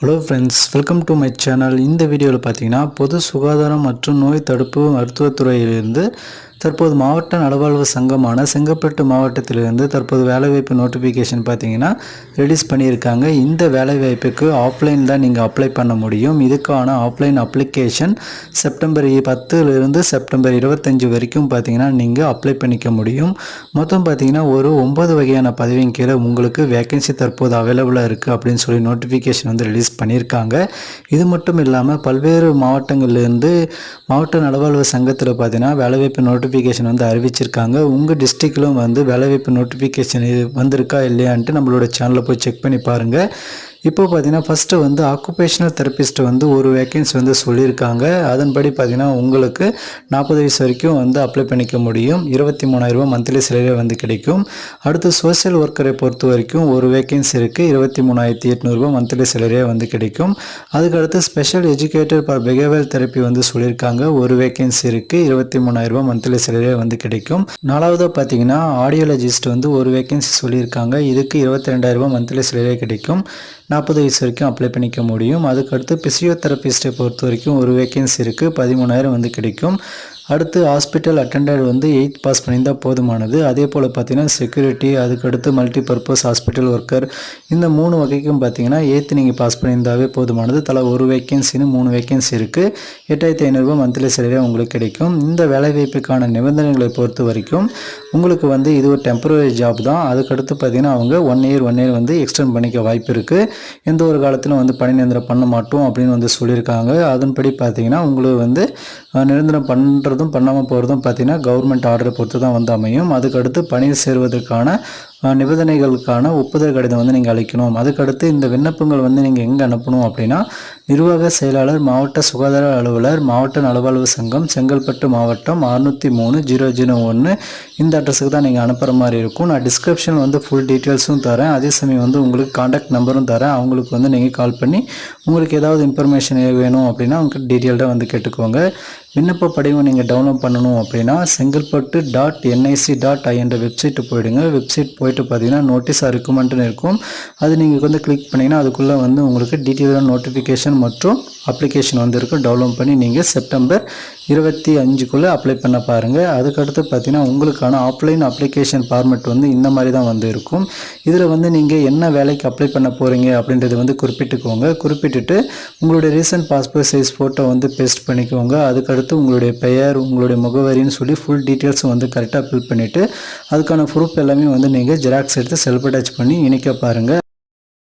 Hello friends welcome to my channel இந்த வீடியோவில் பார்த்தீங்கன்னா பொது சுகாதாரம் மற்றும் நோய் தடுப்பு மருத்துவத்துறையிலிருந்து தற்போது மாவட்ட நலவாழ்வு சங்கமான செங்கல்பட்டு மாவட்டத்திலிருந்து தற்போது வேலைவாய்ப்பு நோட்டிஃபிகேஷன் பார்த்தீங்கன்னா ரிலீஸ் பண்ணியிருக்காங்க. இந்த வேலைவாய்ப்புக்கு ஆஃப்லைன் தான் நீங்கள் அப்ளை பண்ண முடியும். இதுக்கான ஆஃப்லைன் அப்ளிகேஷன் செப்டம்பர் பத்துலேருந்து செப்டம்பர் இருபத்தஞ்சி வரைக்கும் பார்த்தீங்கன்னா நீங்கள் அப்ளை பண்ணிக்க முடியும். மொத்தம் பார்த்தீங்கன்னா ஒரு ஒன்பது வகையான பதவியின் கீழே உங்களுக்கு வேகன்சி தற்போது அவைலபிளாக இருக்குது அப்படின்னு சொல்லி நோட்டிஃபிகேஷன் வந்து ரிலீஸ் பண்ணியிருக்காங்க. இது மட்டும் இல்லாமல் பல்வேறு மாவட்டங்கள்லேருந்து மாவட்ட நலவாழ்வு சங்கத்தில் பார்த்தீங்கன்னா வேலைவாய்ப்பு நோட்டிஃபிகேஷன் வந்து அறிவிச்சிருக்காங்க. உங்கள் டிஸ்ட்ரிக்டிலும் வந்து வேலைவாய்ப்பு நோட்டிஃபிகேஷன் வந்திருக்கா இல்லையான்ட்டு நம்மளோட சேனலில் போய் செக் பண்ணி பாருங்கள் இப்போ பார்த்தீங்கன்னா ஃபஸ்ட்டு வந்து ஆக்குபேஷனல் தெரபிஸ்ட் வந்து ஒரு வேக்கன்சி வந்து சொல்லியிருக்காங்க. அதன்படி பார்த்தீங்கன்னா உங்களுக்கு நாற்பது வயசு வரைக்கும் வந்து அப்ளை பண்ணிக்க முடியும். இருபத்தி மூணாயிரரூபா மந்த்லி சேலரி வந்து கிடைக்கும். அடுத்து சோஷியல் ஒர்க்கரை பொறுத்த வரைக்கும் ஒரு வேக்கன்சி இருக்குது இருபத்தி மூணாயிரத்தி எட்நூறுபா மந்த்லி சேலரியாக வந்து கிடைக்கும். அதுக்கடுத்து special educator for behavioural therapy வந்து சொல்லியிருக்காங்க. ஒரு வேக்கன்சி இருக்குது இருபத்தி மூணாயிரரூபா மந்த்லி சேலரியாக வந்து கிடைக்கும். நாலாவதாக பார்த்தீங்கன்னா ஆடியோலஜிஸ்ட் வந்து ஒரு வேக்கன்சி சொல்லியிருக்காங்க. இதுக்கு இருபத்தி ரெண்டாயிரரூபா மந்த்லி சேலரியாக கிடைக்கும். நாற்பது வயசு வரைக்கும் அப்ளை பண்ணிக்க முடியும். அதுக்கடுத்து பிசியோதெரபிஸ்ட்டை பொறுத்த வரைக்கும் ஒரு வேக்கன்சி இருக்குது பதிமூணாயிரம் வந்து கிடைக்கும். அடுத்து ஹாஸ்பிட்டல் அட்டெண்டர் வந்து எயித் பாஸ் பண்ணியிருந்தால் போதுமானது. அதே போல் பார்த்தீங்கன்னா செக்யூரிட்டி அதுக்கடுத்து மல்டி பர்பஸ் ஹாஸ்பிட்டல் ஒர்க்கர் இந்த மூணு வகைக்கும் பார்த்தீங்கன்னா எயித்து நீங்கள் பாஸ் பண்ணியிருந்தாவே போதுமானது. தலா ஒரு வேக்கன்சின்னு மூணு வேக்கன்சி இருக்குது எட்டாயிரத்தி ஐநூறுரூவா மந்த்லி சேலரியாக உங்களுக்கு கிடைக்கும். இந்த வேலைவாய்ப்புக்கான நிபந்தனைகளை பொறுத்த வரைக்கும் உங்களுக்கு வந்து இது ஒரு டெம்பரரி ஜாப் தான். அதுக்கடுத்து பார்த்தீங்கன்னா அவங்க ஒன் இயர் ஒன் இயர் வந்து எக்ஸ்டெண்ட் பண்ணிக்க வாய்ப்பு இருக்குது எந்த ஒரு காலத்திலும் வந்து பணி நிரந்தரம் பண்ண மாட்டோம் அப்படின்னு வந்து சொல்லியிருக்காங்க. அதன்படி பார்த்தீங்கன்னா உங்களுக்கு வந்து நிரந்தரம் போகிறதும் பண்ணாமல் போகிறதும் பார்த்தீங்கன்னா கவர்மெண்ட் ஆர்டரை பொறுத்து தான் வந்து அமையும். அதுக்கடுத்து பணியில் சேருவதற்கான நிபந்தனைகளுக்கான ஒப்புதல் கடிதம் வந்து நீங்கள் அளிக்கணும். அதுக்கடுத்து இந்த விண்ணப்பங்கள் வந்து நீங்கள் எங்கே அனுப்பணும் அப்படின்னா நிர்வாக செயலாளர் மாவட்ட சுகாதார அலுவலர் மாவட்ட நலவாழ்வு சங்கம் செங்கல்பட்டு மாவட்டம் அறுநூற்றி மூணு ஜீரோ ஜீரோ ஒன்று இந்த அட்ரஸுக்கு தான் நீங்கள் அனுப்புகிற மாதிரி இருக்கும். நான் டிஸ்கிரிப்ஷன் வந்து ஃபுல் டீட்டெயில்ஸும் தரேன். அதே சமயம் வந்து உங்களுக்கு காண்டாக்ட் நம்பரும் தரேன். அவங்களுக்கு வந்து நீங்கள் கால் பண்ணி உங்களுக்கு ஏதாவது இன்ஃபர்மேஷன் வேணும் அப்படின்னா உங்களுக்கு டீட்டெயில்டாக வந்து கேட்டுக்கோங்க. விண்ணப்ப படிவம் நீங்கள் டவுன்லோட் பண்ணணும் அப்படின்னா Chengalpattu dot NIC dot I என்ற வெப்சைட்டு போயிடுங்க. வெப்சைட் போயிட்டு பார்த்தீங்கன்னா நோட்டீஸ் இருக்குமெண்ட்டுன்னு இருக்கும். அது நீங்கள் வந்து கிளிக் பண்ணிங்கன்னா அதுக்குள்ளே வந்து உங்களுக்கு டீட்டெயிலான நோட்டிஃபிகேஷன் மற்றும் அப்ளிகேஷன் வந்து இருக்கும் டவுன்லோட் பண்ணி நீங்கள் செப்டம்பர் இருபத்தி அஞ்சுக்குள்ளே அப்ளை பண்ண பாருங்கள் அதுக்கடுத்து பார்த்தீங்கன்னா உங்களுக்கான ஆஃப்லைன் அப்ளிகேஷன் ஃபார்மெட் வந்து இந்த மாதிரி தான் வந்து இருக்கும். இதில் வந்து நீங்கள் என்ன வேலைக்கு அப்ளை பண்ண போகிறீங்க அப்படின்றத வந்து குறிப்பிட்டுக்கோங்க. குறிப்பிட்டுட்டு உங்களுடைய ரீசன்ட் பாஸ்போர்ட் சைஸ் ஃபோட்டோ வந்து பேஸ்ட் பண்ணிக்கோங்க. அதுக்கடுத்து உங்களுடைய பெயர் உங்களுடைய முகவரின்னு சொல்லி ஃபுல் டீட்டெயில்ஸும் வந்து கரெக்டாக ஃபில் பண்ணிவிட்டு அதுக்கான ப்ரூஃப் எல்லாமே வந்து நீங்கள் ஜெராக்ஸ் எடுத்து செல்ஃப் அட்டாச் பண்ணி இணைக்க பாருங்கள்